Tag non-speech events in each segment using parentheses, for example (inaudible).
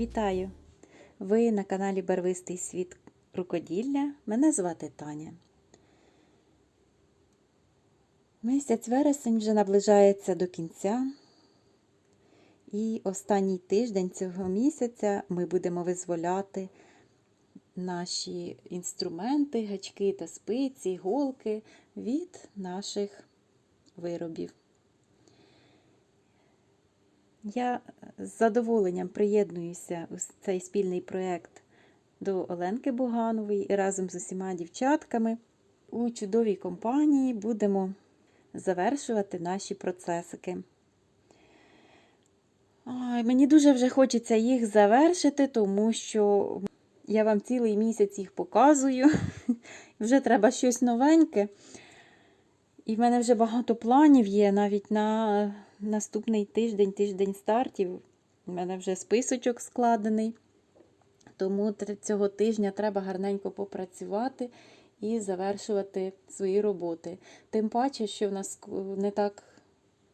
Вітаю! Ви на каналі Барвистий світ рукоділля. Мене звати Таня. Місяць вересень вже наближається до кінця. І останній тиждень цього місяця ми будемо визволяти наші інструменти, гачки та спиці, голки від наших виробів. Я з задоволенням приєднуюся у цей спільний проєкт до Оленки Буганової і разом з усіма дівчатками у чудовій компанії будемо завершувати наші процесики. Ой, мені дуже вже хочеться їх завершити, тому що я вам цілий місяць їх показую. (laughs) Вже треба щось новеньке. І в мене вже багато планів є навіть на наступний тиждень, тиждень стартів. У мене вже списочок складений. Тому цього тижня треба гарненько попрацювати і завершувати свої роботи. Тим паче, що в нас не так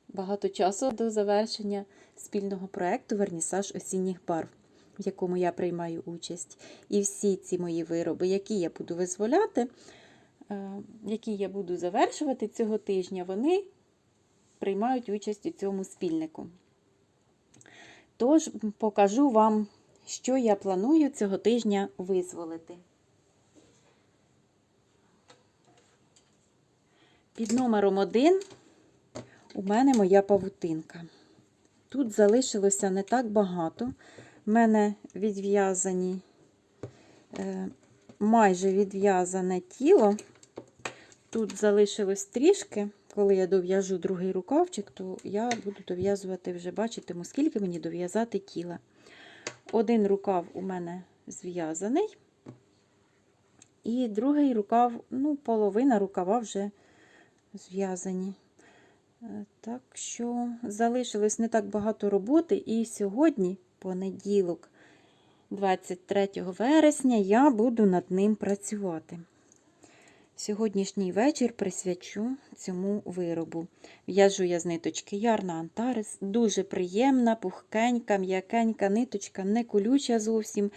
багато часу до завершення спільного проєкту Вернісаж осінніх барв, в якому я приймаю участь. І всі ці мої вироби, які я буду визволяти, які я буду завершувати цього тижня, вони приймають участь у цьому спільнику. Тож покажу вам, що я планую цього тижня визволити. Під номером 1 у мене моя павутинка. Тут залишилося не так багато. У мене відв'язані, майже відв'язане тіло. Тут залишилось трішки. Коли я дов'яжу другий рукавчик, то я буду дов'язувати вже, бачитиму, скільки мені дов'язати тіла. Один рукав у мене зв'язаний, і другий рукав, ну, половина рукава вже зв'язані. Так що залишилось не так багато роботи, і сьогодні, понеділок, 23 вересня, я буду над ним працювати. Сьогоднішній вечір присвячу цьому виробу. В'яжу я з ниточки Ярна Антарес. Дуже приємна, пухкенька, м'якенька ниточка, не колюча зовсім.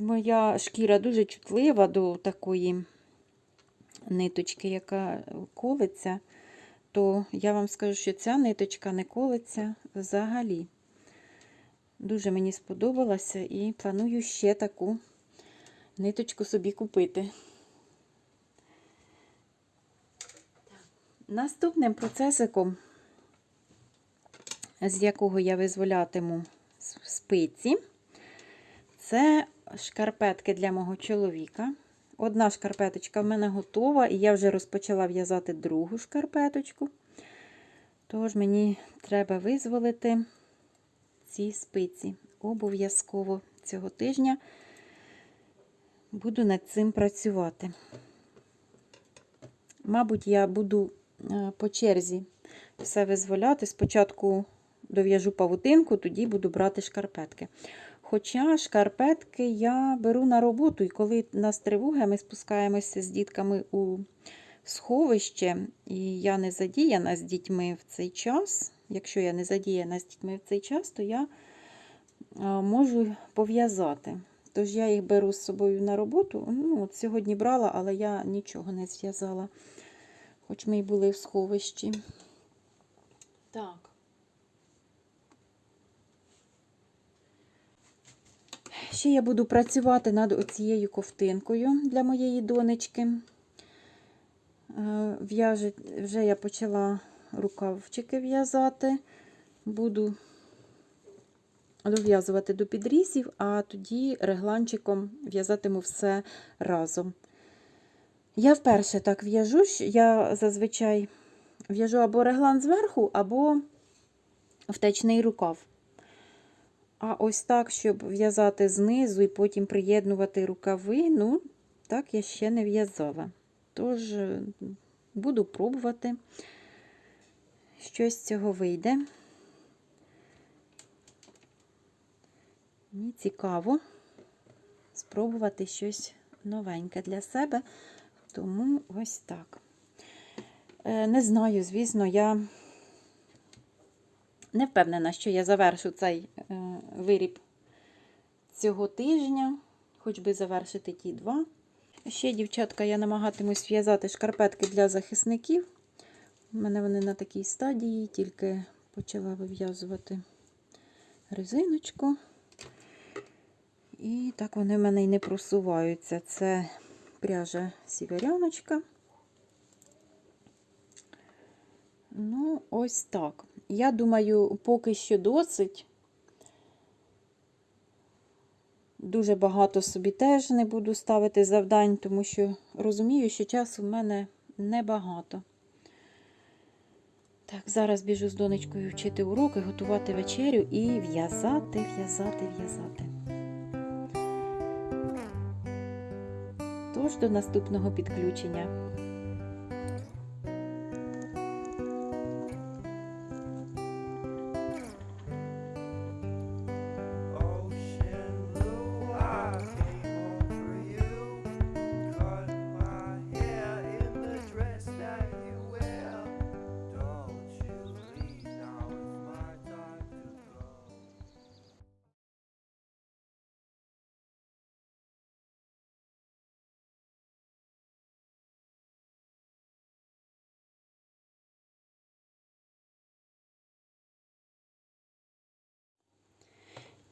Моя шкіра дуже чутлива до такої ниточки, яка колиться, то я вам скажу, що ця ниточка не колиться взагалі. Дуже мені сподобалася і планую ще таку ниточку собі купити. Наступним процесиком, з якого я визволятиму спиці, це шкарпетки для мого чоловіка. Одна шкарпеточка в мене готова, і я вже розпочала в'язати другу шкарпеточку. Тож мені треба визволити ці спиці. Обов'язково цього тижня буду над цим працювати. Мабуть, я буду по черзі все визволяти. Спочатку дов'яжу павутинку, тоді буду брати шкарпетки. Хоча шкарпетки я беру на роботу, і коли нас тривоги, ми спускаємося з дітками у сховище, і я не задіяна з дітьми в цей час. Якщо я не задіяна з дітьми в цей час, то я можу пов'язати. Тож я їх беру з собою на роботу. Ну, от Сьогодні брала, але я нічого не зв'язала хоч ми й були в сховищі. Так. Ще я буду працювати над оцією ковтинкою для моєї донечки. В'яжу, вже я почала рукавчики в'язати, буду дов'язувати до підрізів, а тоді регланчиком в'язатиму все разом. Я вперше так в'яжу, я зазвичай в'яжу або реглан зверху, або втечний рукав. А ось так, щоб в'язати знизу і потім приєднувати рукави, ну, так я ще не в'язала. Тож, е, буду пробувати, щось з цього вийде. Мені цікаво спробувати щось новеньке для себе. Тому ось так. Е, не знаю, звісно, я не впевнена, що я завершу цей е, виріб цього тижня, хоч би завершити ті два. Ще, дівчатка, я намагатимусь в'язати шкарпетки для захисників. У мене вони на такій стадії, тільки почала вив'язувати резиночку. І так вони в мене й не просуваються. Це пряжа сіверяночка. Ну, ось так. Я думаю, поки що досить. Дуже багато собі теж не буду ставити завдань, тому що розумію, що часу в мене небагато. Так, зараз біжу з донечкою вчити уроки, готувати вечерю і в'язати, в'язати, в'язати. Тож до наступного підключення.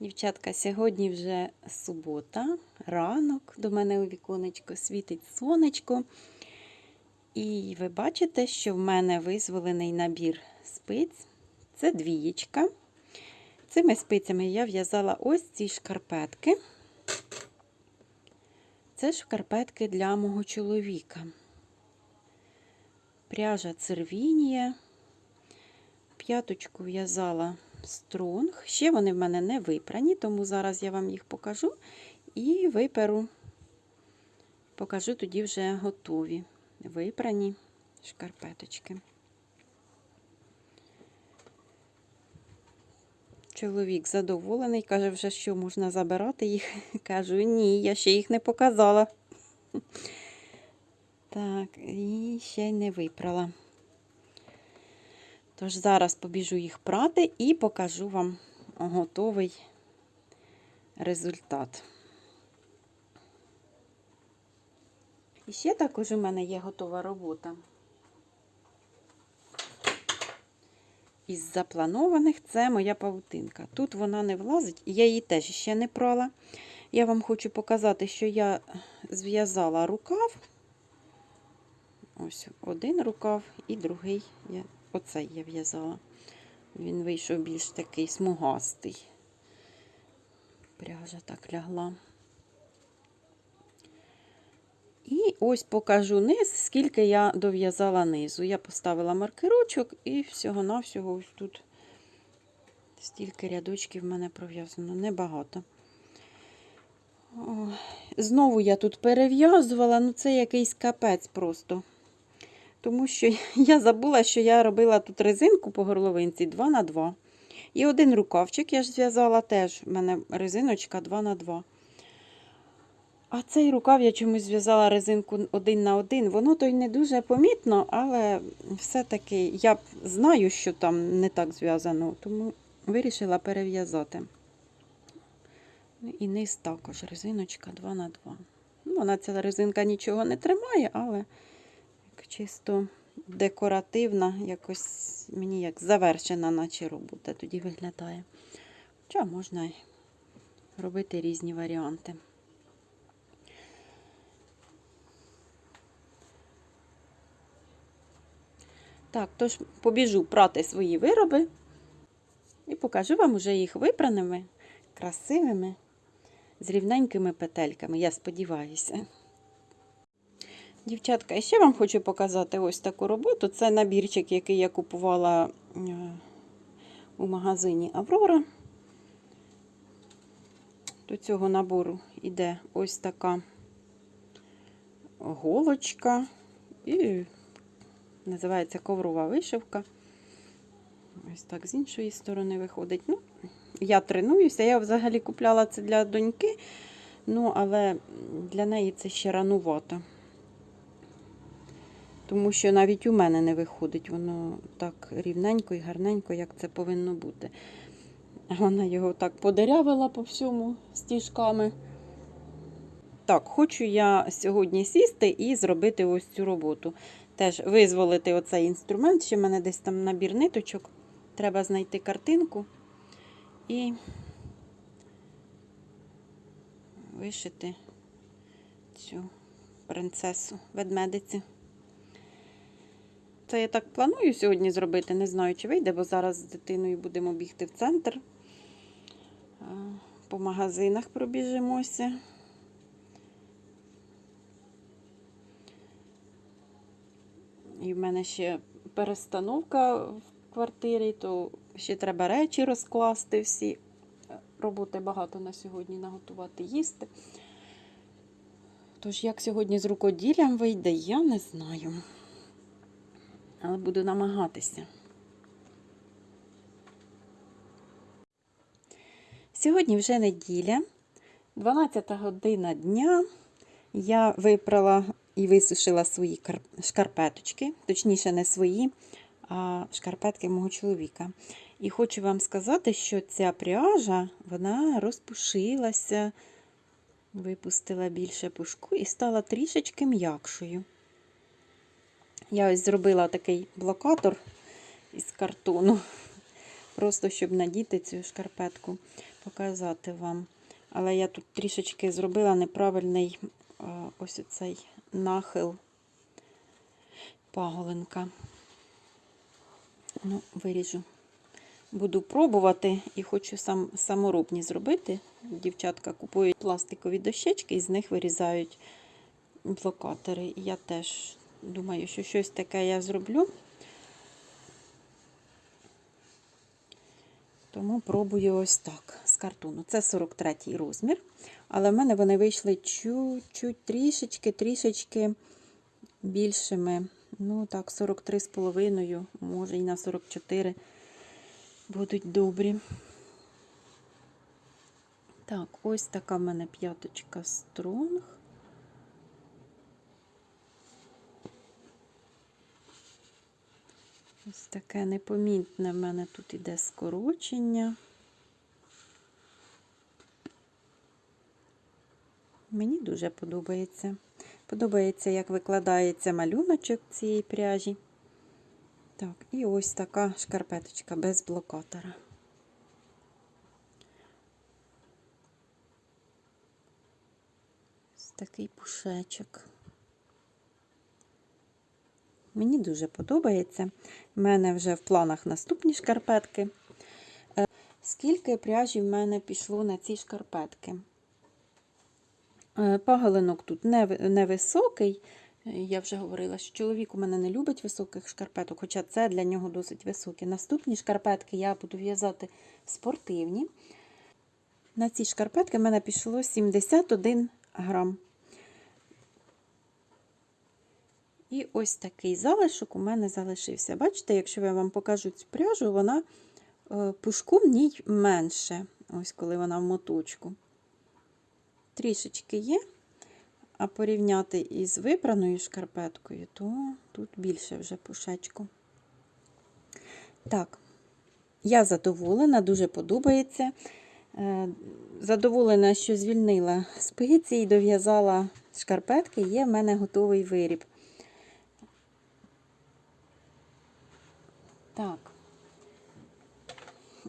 Дівчатка, сьогодні вже субота, ранок. До мене у віконечко світить сонечко. І ви бачите, що в мене визволений набір спиць. Це двієчка. Цими спицями я в'язала ось ці шкарпетки. Це шкарпетки для мого чоловіка. Пряжа цервінія. П'яточку в'язала стронг. Ще вони в мене не випрані, тому зараз я вам їх покажу і виперу. Покажу тоді вже готові випрані шкарпеточки. Чоловік задоволений, каже, вже що можна забирати їх. (laughs) Кажу, ні, я ще їх не показала. (laughs) Так, і ще й не випрала. Тож зараз побіжу їх прати і покажу вам готовий результат. І ще також у мене є готова робота. Із запланованих це моя павутинка. Тут вона не влазить, я її теж ще не прала. Я вам хочу показати, що я зв'язала рукав. Ось один рукав і другий я Оцей я в'язала. Він вийшов більш такий смугастий. Пряжа так лягла. І ось покажу низ, скільки я дов'язала низу. Я поставила маркерочок і всього-навсього ось тут стільки рядочків в мене пров'язано, небагато. О, Знову я тут перев'язувала, ну це якийсь капець просто. Тому що (laughs) я забула, що я робила тут резинку по горловинці 2 на 2 І один рукавчик я ж зв'язала теж. У мене резиночка 2 на 2 А цей рукав я чомусь зв'язала резинку 1 на 1 Воно то й не дуже помітно, але все-таки я знаю, що там не так зв'язано, тому вирішила перев'язати. Ну, І низ також резиночка 2 на 2 Ну, Вона ця резинка нічого не тримає, але чисто декоративна, якось мені як завершена, наче робота тоді виглядає. Хоча можна робити різні варіанти. Так, тож побіжу прати свої вироби і покажу вам уже їх випраними, красивими, з рівненькими петельками, я сподіваюся. Дівчатка, ще вам хочу показати ось таку роботу. Це набірчик, який я купувала е, у магазині Аврора. До цього набору йде ось така голочка і називається коврова вишивка. Ось так з іншої сторони виходить. Ну, Я тренуюся, я взагалі купляла це для доньки, ну, але для неї це ще ранувато тому що навіть у мене не виходить воно так рівненько і гарненько, як це повинно бути. Вона його так подерявила по всьому стіжками. Так, хочу я сьогодні сісти і зробити ось цю роботу. Теж визволити оцей інструмент. Ще в мене десь там набір ниточок. Треба знайти картинку і вишити цю принцесу ведмедиці. Це я так планую сьогодні зробити. Не знаю, чи вийде, бо зараз з дитиною будемо бігти в центр. По магазинах пробіжимося. І в мене ще перестановка в квартирі, то ще треба речі розкласти всі. Роботи багато на сьогодні наготувати їсти. Тож, як сьогодні з рукоділлям вийде, я не знаю. Але буду намагатися. Сьогодні вже неділя, 12 година дня. Я випрала і висушила свої шкарпеточки, точніше, не свої, а шкарпетки мого чоловіка. І хочу вам сказати, що ця пряжа вона розпушилася, випустила більше пушку і стала трішечки м'якшою. Я ось зробила такий блокатор із картону, (laughs) просто щоб надіти цю шкарпетку, показати вам. Але я тут трішечки зробила неправильний ось оцей нахил паголинка. Ну, виріжу. Буду пробувати і хочу сам, саморобні зробити. Дівчатка купують пластикові дощечки і з них вирізають блокатори. Я теж думаю, що щось таке я зроблю. Тому пробую ось так з картону. Це 43 розмір. Але в мене вони вийшли чуть-чуть трішечки, трішечки більшими. Ну, так, 43,5, може і на 44 будуть добрі. Так, ось така в мене п'яточка стронг. Ось таке непомітне в мене тут іде скорочення. Мені дуже подобається. Подобається, як викладається малюночок цієї пряжі. Так, і ось така шкарпеточка без блокатора. Ось такий пушечок. Мені дуже подобається. У мене вже в планах наступні шкарпетки. Е, Скільки пряжі в мене пішло на ці шкарпетки? Е, Паголинок тут невисокий. Я вже говорила, що чоловік у мене не любить високих шкарпеток, хоча це для нього досить високі. Наступні шкарпетки я буду в'язати спортивні. На ці шкарпетки в мене пішло 71 грам. І ось такий залишок у мене залишився. Бачите, якщо я вам покажу цю пряжу, вона е, пушку в ній менше, ось коли вона в моточку. Трішечки є, а порівняти із випраною шкарпеткою, то тут більше вже пушечку. Так, я задоволена, дуже подобається. Е, Задоволена, що звільнила спиці і дов'язала шкарпетки, є в мене готовий виріб. Так.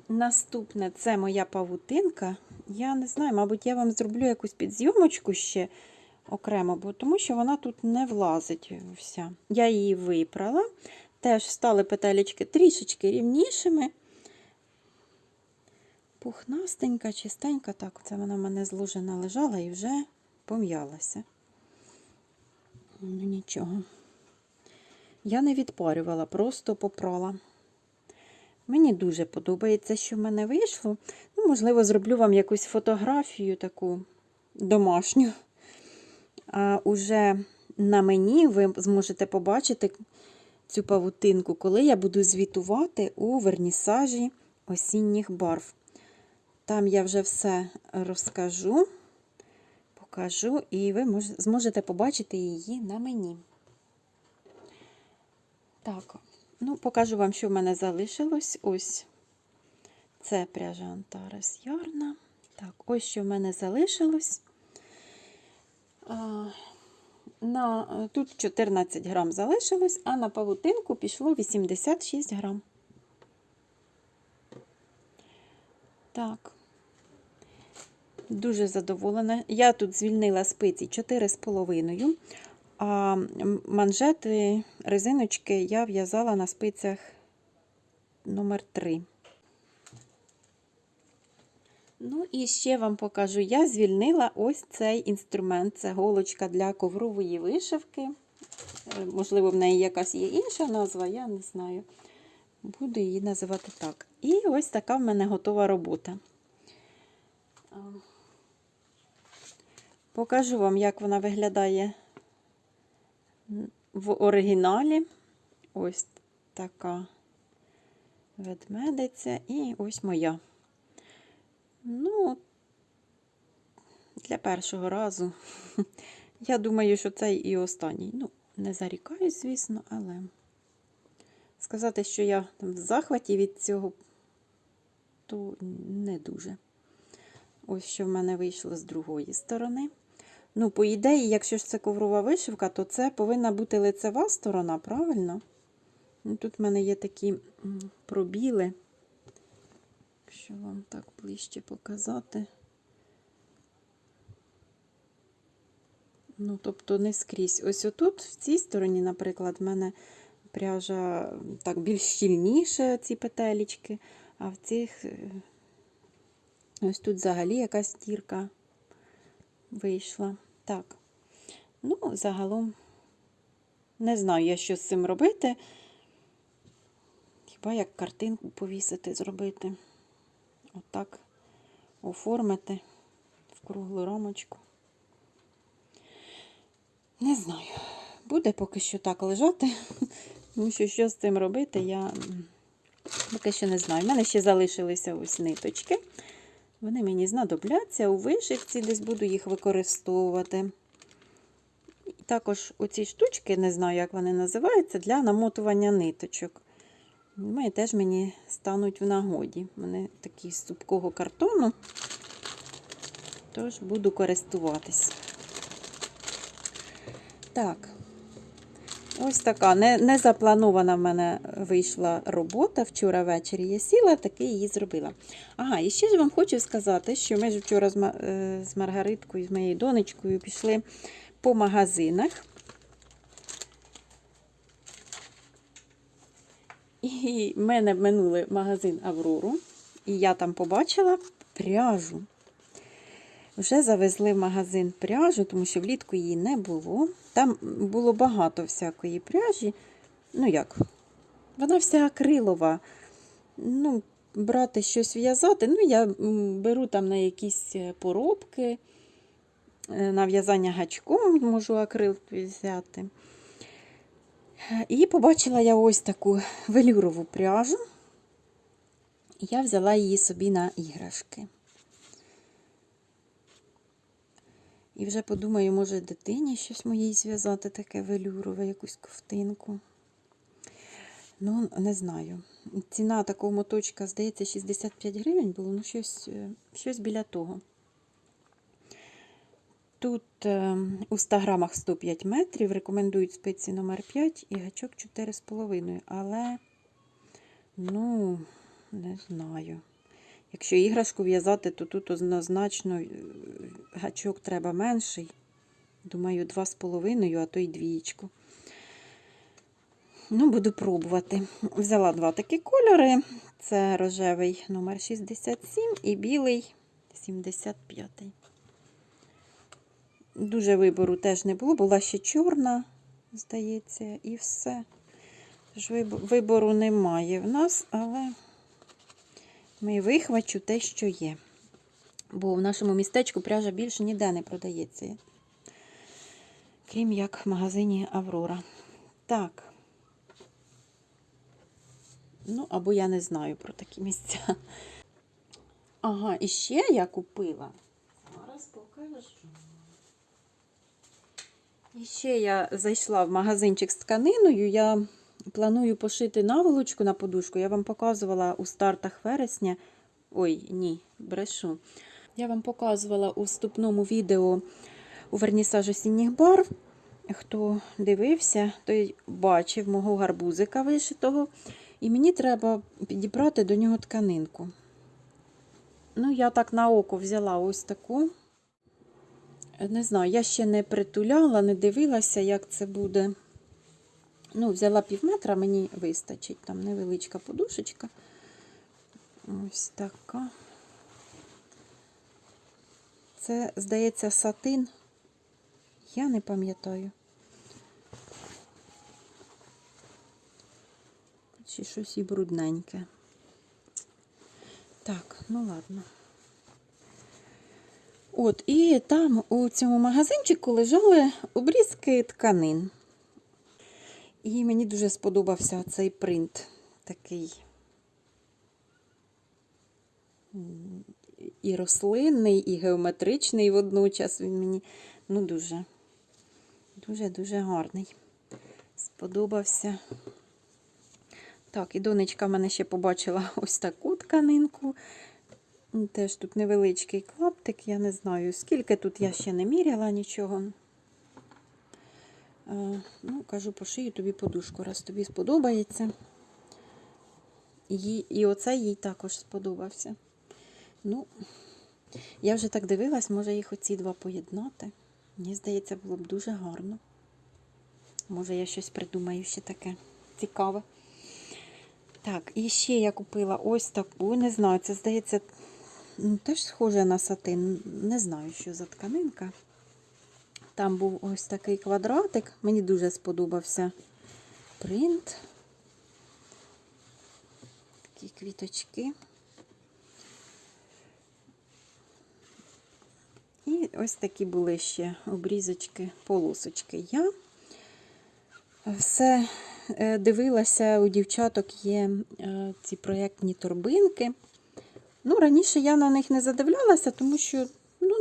Наступне це моя павутинка. Я не знаю, мабуть, я вам зроблю якусь підзйомочку ще окремо, бо тому що вона тут не влазить вся. Я її випрала. Теж стали петелечки трішечки рівнішими. Пухнастенька, чистенька. Так, це вона в мене зложена лежала і вже пом'ялася. Ну, нічого. Я не відпарювала, просто попрала. Мені дуже подобається, що в мене вийшло. Ну, можливо, зроблю вам якусь фотографію таку домашню. А уже на мені ви зможете побачити цю павутинку, коли я буду звітувати у вернісажі осінніх барв. Там я вже все розкажу, покажу, і ви зможете побачити її на мені. Так, ну, покажу вам, що в мене залишилось. Ось Це пряжа Антарес Ярна. Так, ось що в мене залишилось. На, тут 14 грам залишилось, а на павутинку пішло 86 грам. Так. Дуже задоволена. Я тут звільнила спиці 4,5, а манжети, резиночки я в'язала на спицях номер 3. Ну і ще вам покажу, я звільнила ось цей інструмент. Це голочка для коврової вишивки. Е, Можливо, в неї якась є інша назва, я не знаю. Буду її називати так. І ось така в мене готова робота. Покажу вам, як вона виглядає в оригіналі. Ось така ведмедиця і ось моя. Ну, для першого разу. (laughs) Я думаю, що це і останній. Ну, не зарікаюсь, звісно, але сказати, що я в захваті від цього, то не дуже. Ось що в мене вийшло з другої сторони. Ну, по ідеї, якщо ж це коврова вишивка, то це повинна бути лицева сторона, правильно? Ну, тут в мене є такі пробіли. Якщо вам так ближче показати. Ну, тобто не скрізь. Ось отут, в цій стороні, наприклад, в мене пряжа так більш щільніше, ці петелечки, а в цих е, ось тут взагалі якась дірка вийшла. Так. Ну, загалом, не знаю я, що з цим робити. Хіба як картинку повісити, зробити. Отак оформити в круглу рамочку. Не знаю. Буде поки що так лежати. (laughs) Тому що що з цим робити, я поки що не знаю. У мене ще залишилися ось ниточки. Вони мені знадобляться у вишивці, десь буду їх використовувати. Також оці штучки, не знаю, як вони називаються, для намотування ниточок. Вони теж мені стануть в нагоді. Вони такі з цупкого картону, тож буду користуватись. Так, ось така не, не запланована в мене вийшла робота. Вчора ввечері я сіла, таки її зробила. Ага, і ще ж вам хочу сказати, що ми ж вчора е, з Маргариткою, з моєю донечкою пішли по магазинах. І мене минули магазин Аврору, і я там побачила пряжу. Вже завезли в магазин пряжу, тому що влітку її не було. Там було багато всякої пряжі. Ну як? Вона вся акрилова. Ну, брати щось в'язати. Ну, я беру там на якісь е, поробки, е, на в'язання гачком можу акрил взяти. І побачила я ось таку велюрову пряжу. Я взяла її собі на іграшки. І вже подумаю, може дитині щось моїй зв'язати таке велюрове, якусь ковтинку. Ну, не знаю. Ціна такого моточка, здається, 65 гривень було, ну щось, е, щось біля того. Тут е, у 100 грамах 105 метрів, рекомендують спиці номер 5 і гачок 4,5. Але, ну, не знаю. Якщо іграшку в'язати, то тут однозначно е, гачок треба менший. Думаю, 2,5, а то й двієчку. Ну, буду пробувати. Взяла два такі кольори. Це рожевий номер 67 і білий 75. Дуже вибору теж не було, була ще чорна, здається, і все. Тож вибору немає в нас, але ми вихвачу те, що є. Бо в нашому містечку пряжа більше ніде не продається. Крім як в магазині Аврора. Так. Ну, або я не знаю про такі місця. Ага, і ще я купила. Зараз покажу. І ще я зайшла в магазинчик з тканиною. Я планую пошити наволочку на подушку. Я вам показувала у стартах вересня Ой, ні, брешу. Я вам показувала у вступному відео у вернісаж осінніх барв. Хто дивився, той бачив мого гарбузика вишитого. І мені треба підібрати до нього тканинку. Ну, я так на око взяла ось таку. Не знаю, я ще не притуляла, не дивилася, як це буде. Ну, взяла пів метра, мені вистачить. Там невеличка подушечка. Ось така. Це, здається, сатин. Я не пам'ятаю. Чи щось і брудненьке. Так, ну ладно. От, і там у цьому магазинчику лежали обрізки тканин. І мені дуже сподобався цей принт такий і рослинний, і геометричний водночас. Він мені ну, дуже, дуже-дуже гарний. Сподобався. Так, і донечка в мене ще побачила (laughs) ось таку тканинку. Теж тут невеличкий клаптик, я не знаю, скільки тут я ще не міряла нічого. Е, Ну, кажу, пошию тобі подушку, раз тобі сподобається. Їй, і оце їй також сподобався. Ну, я вже так дивилась, може їх оці два поєднати. Мені здається, було б дуже гарно. Може, я щось придумаю ще таке цікаве. Так, і ще я купила ось таку, не знаю, це здається, ну, теж схоже на сатин. Не знаю, що за тканинка. Там був ось такий квадратик. Мені дуже сподобався принт. Такі квіточки. І ось такі були ще обрізочки, полосочки. Я все е, дивилася, у дівчаток є е, ці проєктні торбинки. Ну, раніше я на них не задивлялася, тому що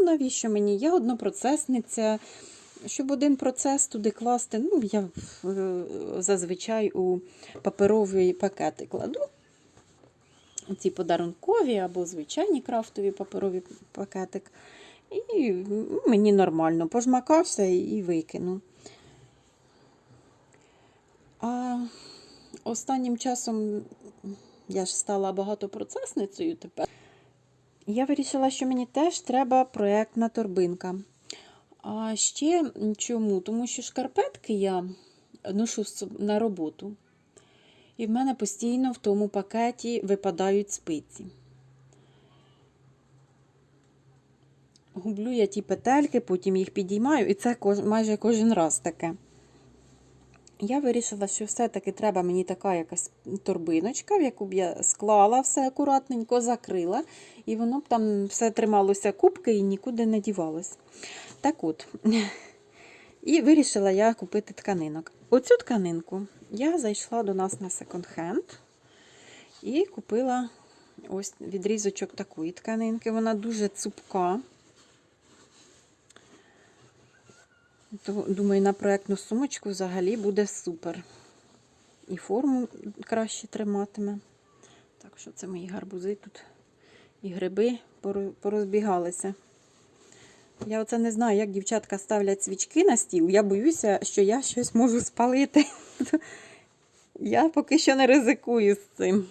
навіщо мені? Я однопроцесниця. Щоб один процес туди класти, ну, я е, зазвичай у паперові пакети кладу. Ці подарункові або звичайні крафтові паперові пакетик. І ну, мені нормально пожмакався і викинув. А останнім часом я ж стала багатопроцесницею тепер. Я вирішила, що мені теж треба проєктна торбинка. А ще чому? Тому що шкарпетки я ношу на роботу. І в мене постійно в тому пакеті випадають спиці. Гублю я ті петельки, потім їх підіймаю, і це майже кожен раз таке. Я вирішила, що все-таки треба мені така якась торбиночка, в яку б я склала все акуратненько, закрила, і воно б там все трималося кубки і нікуди не дівалось. Так от, (laughs) і вирішила я купити тканинок. Оцю тканинку я зайшла до нас на секонд-хенд і купила ось відрізочок такої тканинки. Вона дуже цупка. То, думаю, на проєктну сумочку взагалі буде супер. І форму краще триматиме. Так що це мої гарбузи тут і гриби порозбігалися. Я оце не знаю, як дівчатка ставлять свічки на стіл. Я боюся, що я щось можу спалити. Я поки що не ризикую з цим.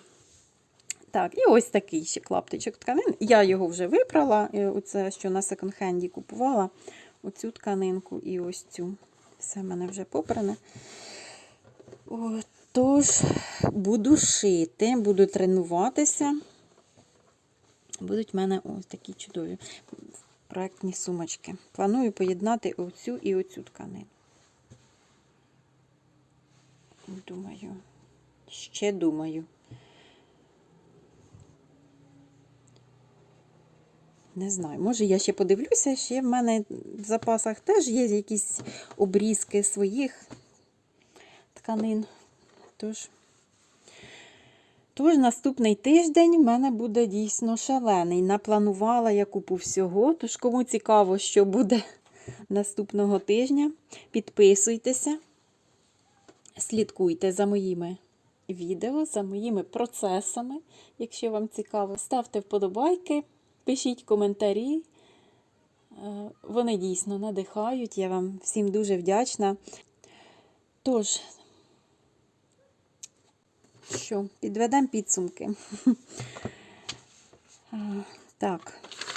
Так, і ось такий ще клаптичок тканин. Я його вже випрала. е, Оце, що на секонд-хенді купувала. Оцю тканинку і ось цю. Все в мене вже попране. Тож, буду шити, буду тренуватися. Будуть в мене ось такі чудові проектні сумочки. Планую поєднати оцю і оцю тканину. Думаю, ще думаю. Не знаю, може я ще подивлюся, ще в мене в запасах теж є якісь обрізки своїх тканин. Тож, тож наступний тиждень в мене буде дійсно шалений. Напланувала я купу всього. Тож, кому цікаво, що буде (laughs) наступного тижня, підписуйтеся, слідкуйте за моїми відео, за моїми процесами. Якщо вам цікаво, ставте вподобайки, пишіть коментарі. Е, Вони дійсно надихають. Я вам всім дуже вдячна. Тож, що, підведемо підсумки. (laughs) Так,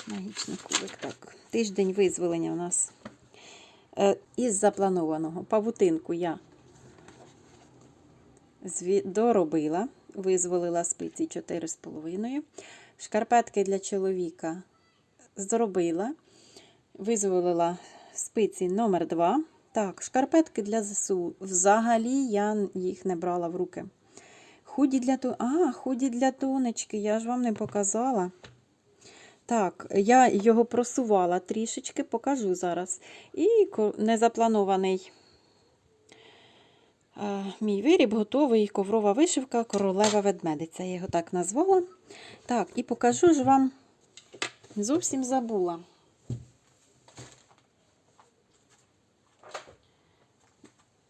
магічний кубик. Так, тиждень визволення у нас. Е, Із запланованого павутинку я доробила, визволила спиці 4,5. Шкарпетки для чоловіка зробила, визволила спиці номер 2. Так, шкарпетки для ЗСУ. Взагалі я їх не брала в руки. Худі для. А, худі для тонечки, я ж вам не показала. Так, я його просувала трішечки, покажу зараз. І незапланований е, мій виріб готовий коврова вишивка королева ведмедиця. Я його так назвала. Так, і покажу ж вам зовсім забула.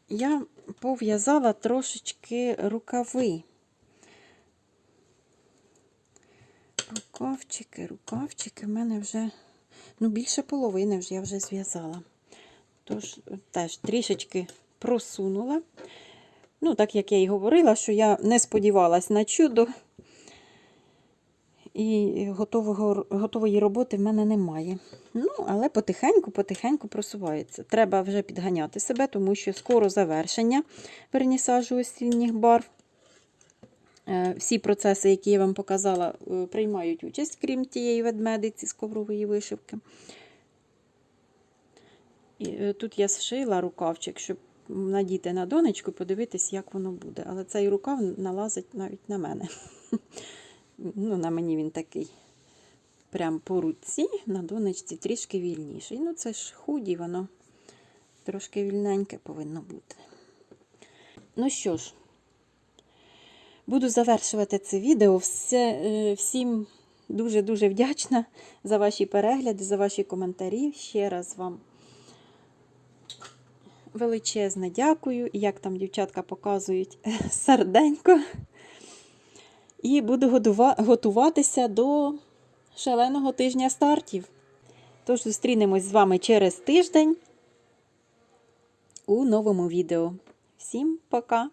Я пов'язала трошечки рукави. Рукавчики, рукавчики в мене вже, ну, більше половини вже я вже зв'язала. Тож теж трішечки просунула. Ну, так як я і говорила, що я не сподівалась на чудо. І готового, готової роботи в мене немає. Ну, але потихеньку, потихеньку просувається. Треба вже підганяти себе, тому що скоро завершення вернісажу осінніх барв. Е, Всі процеси, які я вам показала, е, приймають участь, крім тієї ведмедиці з коврової вишивки. І е, тут я зшила рукавчик, щоб надіти на донечку подивитись, як воно буде. Але цей рукав налазить навіть на мене. (laughs) Ну, на мені він такий прям по руці, на донечці трішки вільніший. Ну, це ж худі, воно трошки вільненьке повинно бути. Ну що ж, буду завершувати це відео. Все, е, всім дуже-дуже вдячна за ваші перегляди, за ваші коментарі. Ще раз вам величезне дякую. І як там дівчатка показують (laughs) серденько. І буду готуватися до шаленого тижня стартів. Тож зустрінемось з вами через тиждень у новому відео. Всім пока!